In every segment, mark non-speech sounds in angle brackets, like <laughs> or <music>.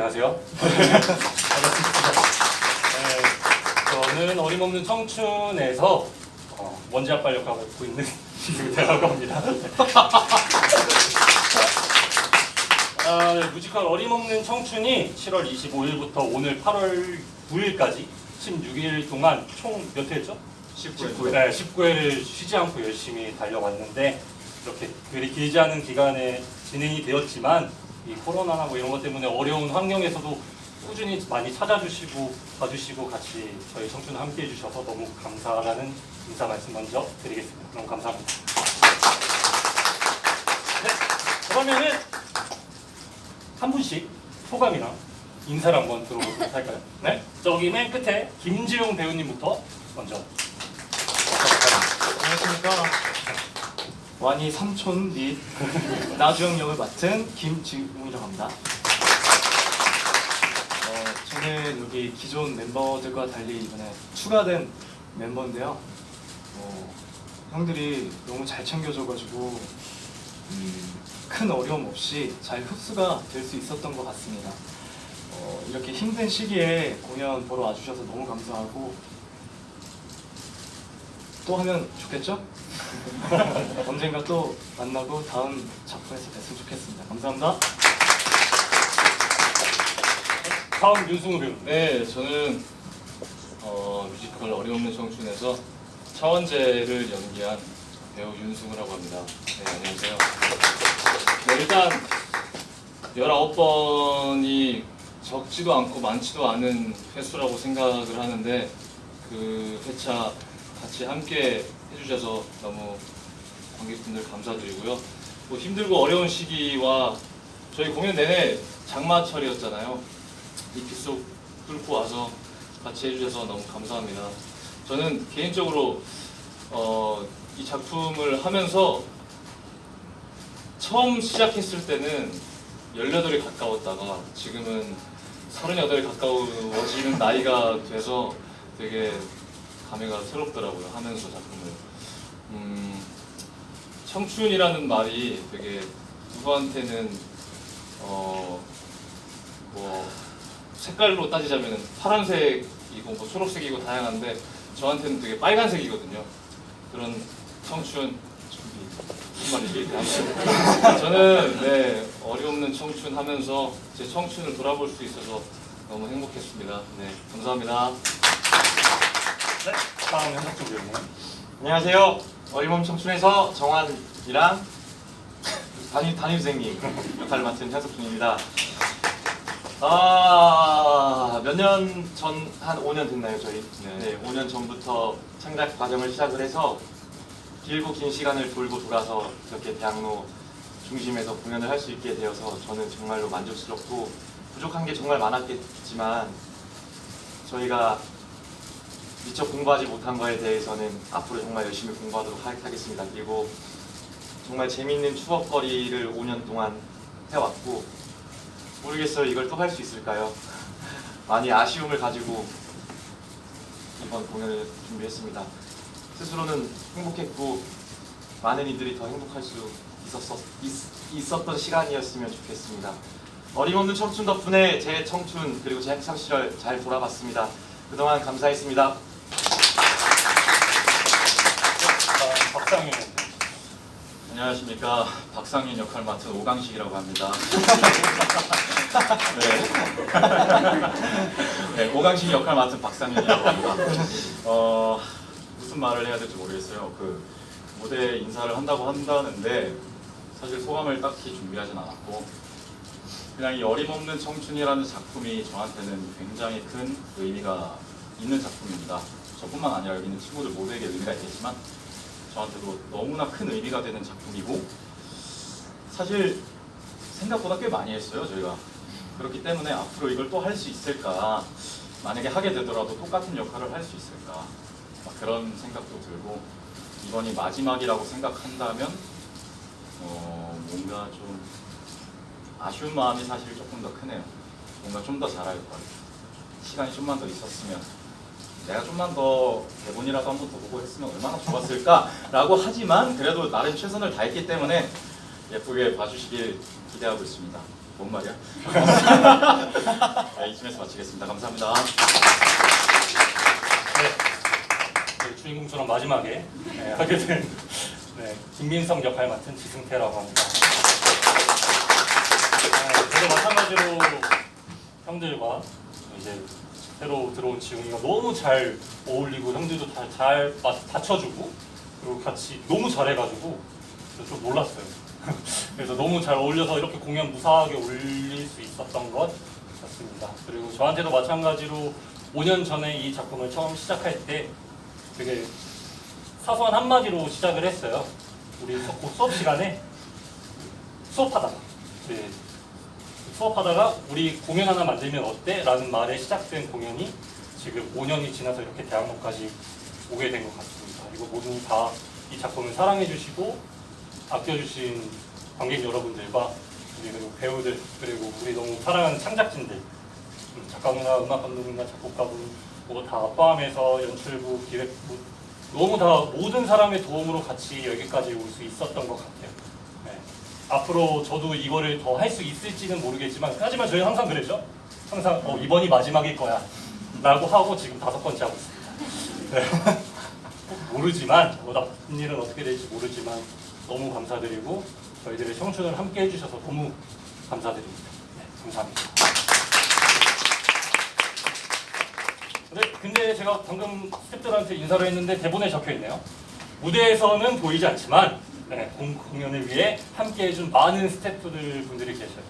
안녕하세요. 반갑습니다. 네, 저는 어림없는 청춘에서 어, 아빠 역할을 맡고 있는 <laughs> 김대라고 합니다. 아, 네, 뮤지컬 어림없는 청춘이 7월 25일부터 오늘 8월 9일까지 16일 동안 총 몇 회죠? 19회. 네, 19회를 쉬지 않고 열심히 달려왔는데 이렇게 그리 길지 않은 기간에 진행이 되었지만 이 코로나나 뭐 이런 것 때문에 어려운 환경에서도 꾸준히 많이 찾아주시고 봐주시고 같이 저희 청춘 함께 해주셔서 너무 감사하다는 인사 말씀 먼저 드리겠습니다. 너무 감사합니다. 네, 그러면은 한 분씩 소감이랑 인사를 한번 들어보도록 할까요? 네, 저기 맨 끝에 김지용 배우님부터 먼저 안녕하십니까. 완이 삼촌 및 나주영 역을 맡은 김지웅이라고 합니다. 어, 저는 여기 기존 멤버들과 달리 이번에 추가된 멤버인데요. 어, 형들이 너무 잘 챙겨줘가지고 음, 큰 어려움 없이 잘 흡수가 될 수 있었던 것 같습니다. 어, 이렇게 힘든 시기에 공연 보러 와주셔서 너무 감사하고 또 하면 좋겠죠? <laughs> 언젠가 또 만나고 다음 작품에서 뵀으면 좋겠습니다. 감사합니다. 다음 윤승우 배우. 네, 저는 어, 뮤지컬 어림없는 청춘에서 차원재를 연기한 배우 윤승우라고 합니다. 네, 안녕하세요. 네, 일단 19번이 적지도 않고 많지도 않은 횟수라고 생각을 하는데 그 회차 같이 함께 해주셔서 너무 관객분들 감사드리고요. 뭐 힘들고 어려운 시기와 저희 공연 내내 장마철이었잖아요. 이 빗속 뚫고 와서 같이 해주셔서 너무 감사합니다. 저는 개인적으로 어, 이 작품을 하면서 처음 시작했을 때는 18에 가까웠다가 지금은 38에 가까워지는 나이가 돼서 되게 감회가 새롭더라고요 하면서 작품을 음, 청춘이라는 말이 되게 누구한테는 어, 뭐 색깔로 따지자면 파란색이고 뭐 초록색이고 다양한데 저한테는 되게 빨간색이거든요. 그런 청춘 말이지? 아무튼 <laughs> 저는 네 어림없는 청춘 하면서 제 청춘을 돌아볼 수 있어서 너무 행복했습니다. 네 감사합니다. 네, 다음 현석준 배우님. 안녕하세요. 어림없는 청춘에서 정환이랑 담임 담임 선생님 역할을 맡은 현석준입니다. 아, 몇 년 전, 한 5년 됐나요, 저희? 네. 5년 전부터 창작 과정을 시작을 해서 길고 긴 시간을 돌고 돌아서 이렇게 대학로 중심에서 공연을 할 수 있게 되어서 저는 정말로 만족스럽고 부족한 게 정말 많았겠지만 저희가 미처 공부하지 못한 거에 대해서는 앞으로 정말 열심히 공부하도록 하- 하겠습니다. 그리고 정말 재밌는 추억거리를 5년 동안 해왔고 모르겠어요. 이걸 또 할 수 있을까요? <laughs> 많이 아쉬움을 가지고 이번 공연을 준비했습니다. 스스로는 행복했고 많은 이들이 더 행복할 수 있었, 있, 었던 시간이었으면 좋겠습니다. 어림없는 청춘 덕분에 제 청춘 그리고 제 학창 시절 잘 돌아봤습니다. 그동안 감사했습니다. 다음 배우. 안녕하십니까 박상인 역할 맡은 오강식이라고 합니다. <laughs> 네. <laughs> 네, 오강식 역할 맡은 박상현이라고 합니다. 어, 무슨 말을 해야 될지 모르겠어요. 그 무대 인사를 한다고 한다는데 사실 소감을 딱히 준비하진 않았고 그냥 이 어림없는 청춘이라는 작품이 저한테는 굉장히 큰 의미가 있는 작품입니다. 저뿐만 아니라 여기 있는 친구들 모두에게 의미가 있겠지만 저한테도 너무나 큰 의미가 되는 작품이고 사실 생각보다 꽤 많이 했어요 저희가. 그렇기 때문에 앞으로 이걸 또 할 수 있을까? 만약에 하게 되더라도 똑같은 역할을 할 수 있을까? 막 그런 생각도 들고 이번이 마지막이라고 생각한다면 어, 뭔가 좀 아쉬운 마음이 사실 조금 더 크네요. 뭔가 좀 더 잘할 걸. 시간이 좀만 더 있었으면 내가 좀만 더 대본이라도 한 번 더 보고 했으면 얼마나 좋았을까라고 하지만 그래도 나름 최선을 다했기 때문에 예쁘게 봐주시길 기대하고 있습니다. 뭔 말이야? <laughs> 네, 이쯤에서 마치겠습니다. 감사합니다. 네. 네, 주인공처럼 마지막에 네, 하게 된 네, 김민성 역할 맡은 지승태라고 합니다. 네, 저도 마찬가지로 형들과 이제 새로 들어온 지웅이가 너무 잘 어울리고 형들도 잘, 잘 맞- 받쳐주고 그리고 같이 너무 잘해가지고 저좀 놀랐어요. <laughs> 그래서 너무 잘 어울려서 이렇게 공연 무사하게 올릴 수 있었던 것 같습니다. 그리고 저한테도 마찬가지로 5년 전에 이 작품을 처음 시작할 때 되게 사소한 한마디로 시작을 했어요. 우리 수- 곧 수업 시간에 수업하다가 네. 수업하다가 우리 공연 하나 만들면 어때? 라는 말에 시작된 공연이 지금 5년이 지나서 이렇게 대학로까지 오게 된 것 같습니다. 그리고 모든 다이 작품을 사랑해 주시고 아껴주신 관객 여러분들과 그리고 배우들 그리고 우리 너무 사랑하는 창작진들 음, 작가분이나 음악 감독님이나 작곡가분 뭐다 포함해서 연출부, 기획부 너무 다 모든 사람의 도움으로 같이 여기까지 올 수 있었던 것 같아요. 네. 앞으로 저도 이거를 더 할 수 있을지는 모르겠지만 하지만 저희는 항상 그랬죠. 항상 어, 이번이 마지막일 거야 라고 하고 지금 다섯 번째 하고 있습니다. 네. <laughs> 모르지만 뭐 나쁜 일은 어떻게 될지 모르지만 너무 감사드리고 저희들의 청춘을 함께 해주셔서 너무 감사드립니다. 네, 감사합니다. 네, 근데 제가 방금 스태프들한테 인사를 했는데 대본에 적혀 있네요. 무대에서는 보이지 않지만 네, 공, 공연을 위해 함께 해준 많은 스태프들 분들이 계셔요.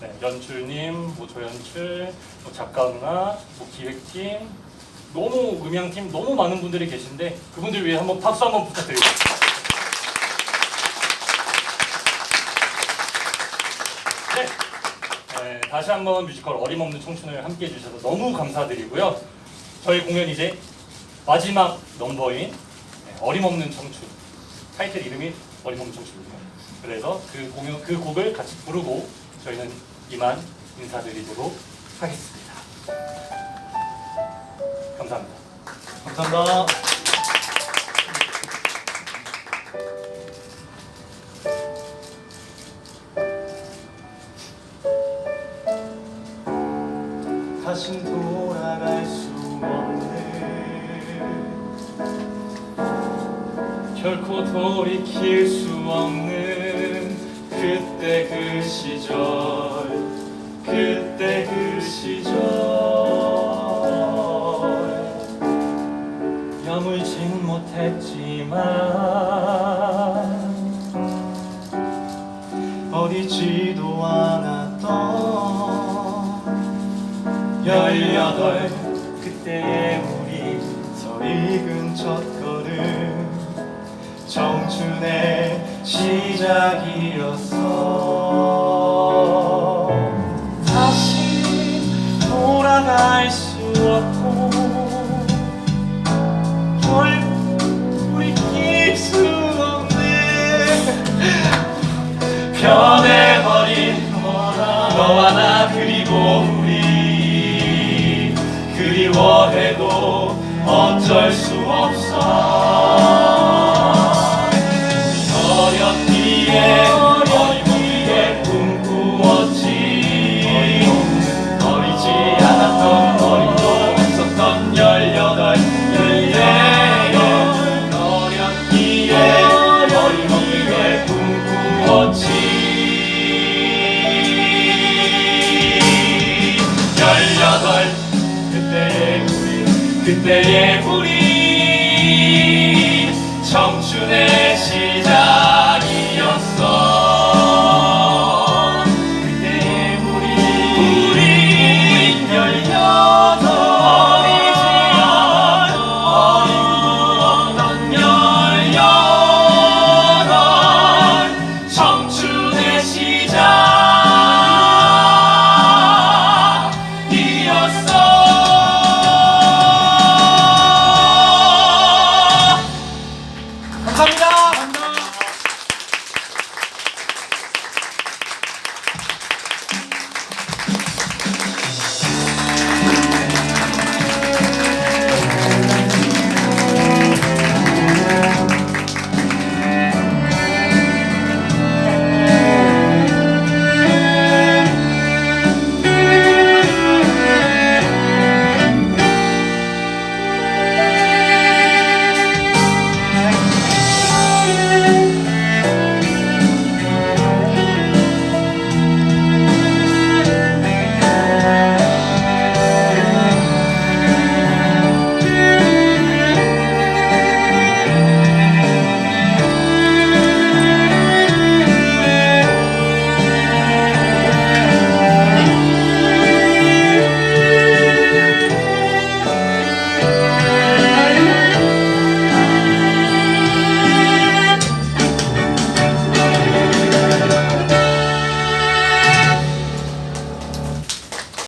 네, 연출님, 뭐 조연출, 뭐 작가 누나, 뭐 기획팀, 너무 음향팀 너무 많은 분들이 계신데 그분들 위해 한번 박수 한번 부탁드립니다. 네. 네, 다시 한번 뮤지컬 어림없는 청춘을 함께 해주셔서 너무 감사드리고요. 저희 공연 이제 마지막 넘버인 네, 어림없는 청춘 타이틀 이름이 어림없는 청춘이에요. 그래서 그 공연 그 곡을 같이 부르고 저희는 이만 인사드리도록 하겠습니다. 감사합니다. 감사합니다. 결코 돌이킬 수 없는 그때 그 시절 그때 그 시절. 여물진 못했지만 어리지도 않았던 열여덟 그때의 우리 서 익은 첫걸음 청춘의 시작이었어. 다시 돌아갈 수 없고 돌이킬 수 없는 변해버린 너와 나 그리고 우리 그 감사합니다.